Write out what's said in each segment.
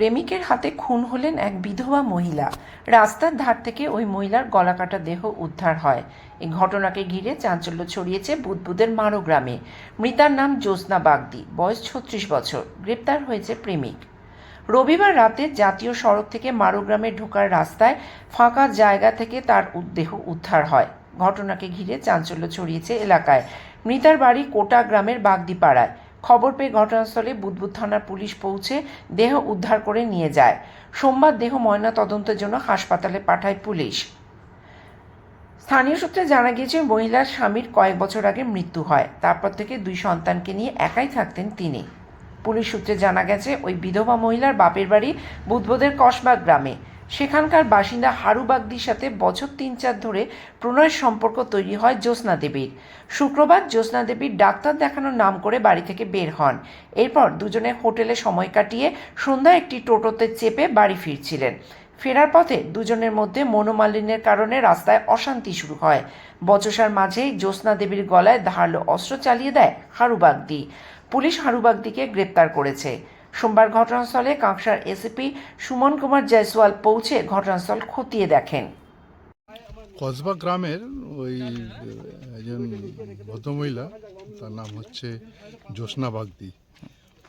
প্রেমিকের হাতে খুন হলেন এক বিধবা মহিলা। রাস্তার ধার থেকে ওই মহিলার গলাকাটা দেহ উদ্ধার হয়। এই ঘটনাকে ঘিরে চাঞ্চল্য ছড়িয়েছে বুদবুদের মারো গ্রামে। মৃতার নাম জ্যোৎস্না বাগদি, বয়স ছত্রিশ বছর, গ্রেপ্তার হয়েছে প্রেমিক। রবিবার রাতে জাতীয় সড়ক থেকে মারুগ্রামে ঢোকার রাস্তায় ফাঁকা জায়গা থেকে তার দেহ উদ্ধার হয়। ঘটনাকে ঘিরে চাঞ্চল্য ছড়িয়েছে এলাকায়। মৃতার বাড়ি কোটা গ্রামের বাগদিপাড়ায়। খবর পেয়ে ঘটনাস্থলে বুদবুদ থানার পুলিশ পৌঁছে দেহ উদ্ধার করে নিয়ে যায়। সোমবার দেহ ময়না তদন্তের জন্য হাসপাতালে পাঠায় পুলিশ। স্থানীয় সূত্রে জানা গিয়েছে, মহিলার স্বামীর কয়েক বছর আগে মৃত্যু হয়। তারপর থেকে দুই সন্তানকে নিয়ে একাই থাকতেন তিনি। পুলিশ সূত্রে জানা গেছে, ওই বিধবা মহিলার বাপের বাড়ি বুধবোধের কসবা গ্রামে। সেখানকার বাসিন্দা হারু বাগদির সাথে বছর তিন চার ধরে প্রণয়ের সম্পর্ক তৈরি হয় জ্যোৎস্না দেবীর। শুক্রবার জ্যোৎস্না দেবীর ডাক্তার দেখানোর নাম করে বাড়ি থেকে বের হন। এরপর দুজনে হোটেলে সময় কাটিয়ে সন্ধ্যা একটি টোটোতে চেপে বাড়ি ফিরছিলেন। ফেরার পথে দুজনের মধ্যে মনোমালিন্যের কারণে রাস্তায় অশান্তি শুরু হয়। বচসার মাঝেই জ্যোৎস্না দেবীর গলায় ধারালো অস্ত্র চালিয়ে দেয় হারুবাগদি পুলিশ হারুবাগদিকে গ্রেপ্তার করেছে। সোমবার ঘটনাস্থলে কাঁকসার এসিপি সুমন কুমার জয়সওয়াল পৌঁছে ঘটনাস্থল খতিয়ে দেখেন। কসবা গ্রামের ওই একজন ভদ্রমহিলা, তার নাম হচ্ছে জ্যোৎস্না বাগদি।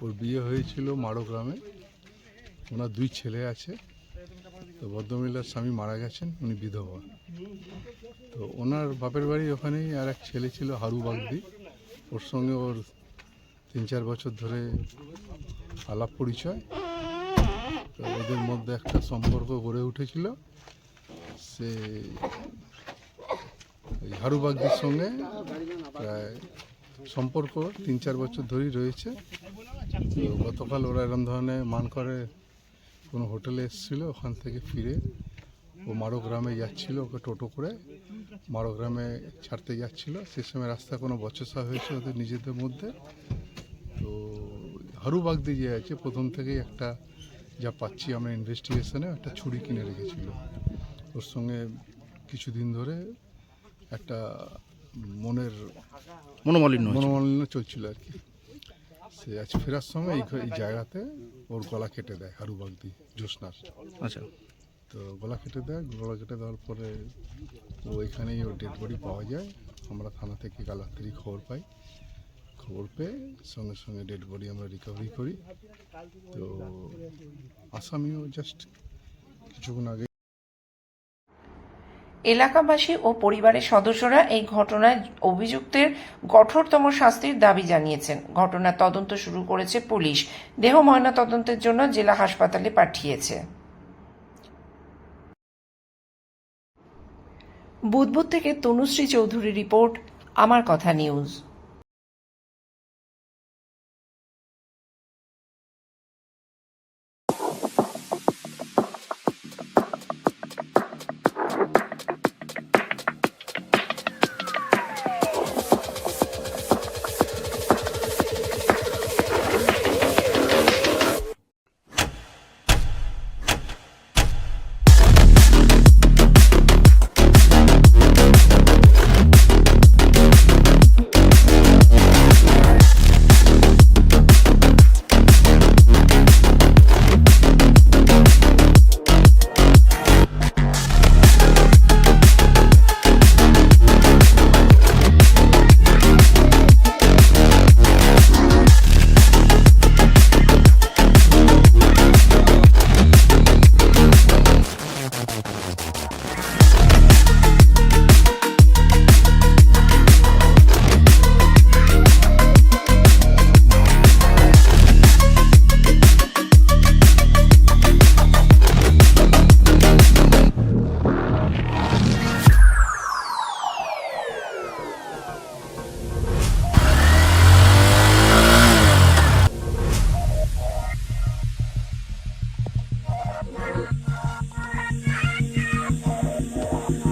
ওর বিয়ে হয়েছিল মারো গ্রামে। ওনার দুই ছেলে আছে। তো ভদ্রমহিলার স্বামী মারা গেছেন, উনি বিধবা। তো ওনার বাপের বাড়ি ওখানেই আর এক ছেলে ছিল হারু বাগদি। ওর সঙ্গে ওর তিন চার বছর ধরে আলাপ পরিচয়। তো ওদের মধ্যে একটা সম্পর্ক গড়ে উঠেছিল। সে ওই হারুবাগদির সঙ্গে প্রায় সম্পর্ক তিন চার বছর ধরেই রয়েছে। তো গতকাল ওরা এরম ধরনের মান করে কোনো হোটেলে এসেছিল, ওখান থেকে ফিরে। ও মারো গ্রামে যাচ্ছিল, ওকে টোটো করে মারো গ্রামে ছাড়তে যাচ্ছিল। সে সময় রাস্তায় কোনো বচসা হয়েছে ওদের নিজেদের মধ্যে। হারুবাগদি যে আছে প্রথম থেকেই একটা যা পাচ্ছি আমরা ইনভেস্টিগেশনে একটা ছুরি কিনে রেখেছিল। ওর সঙ্গে কিছুদিন ধরে একটা মনের মনোমালিন্য মনোমালিন্য চলছিল আর কি। সে আজ ফেরার সময় এই এই জায়গাতে ওর গলা কেটে দেয় হারুবাগদি জ্যোৎস্নার। আচ্ছা। তো গলা কেটে দেয় গলা কেটে দেওয়ার পরে ও এখানেই ওর ডেড বডি পাওয়া যায়। আমরা থানা থেকে কাল রাত্রি খবর পাই। খবর পেয়ে সঙ্গে সঙ্গে ডেড বডি আমরা রিকভারি করি। তো আসামিও জাস্ট কিছুক্ষণ আগে এলাকাবাসী ও পরিবারের সদস্যরা এই ঘটনায় অভিযুক্তের কঠোরতম শাস্তির দাবি জানিয়েছেন। ঘটনার তদন্ত শুরু করেছে পুলিশ। দেহ ময়না তদন্তের জন্য জেলা হাসপাতালে পাঠিয়েছে। বুধবুদ থেকে Tanushree Chowdhury report, Amar Katha news.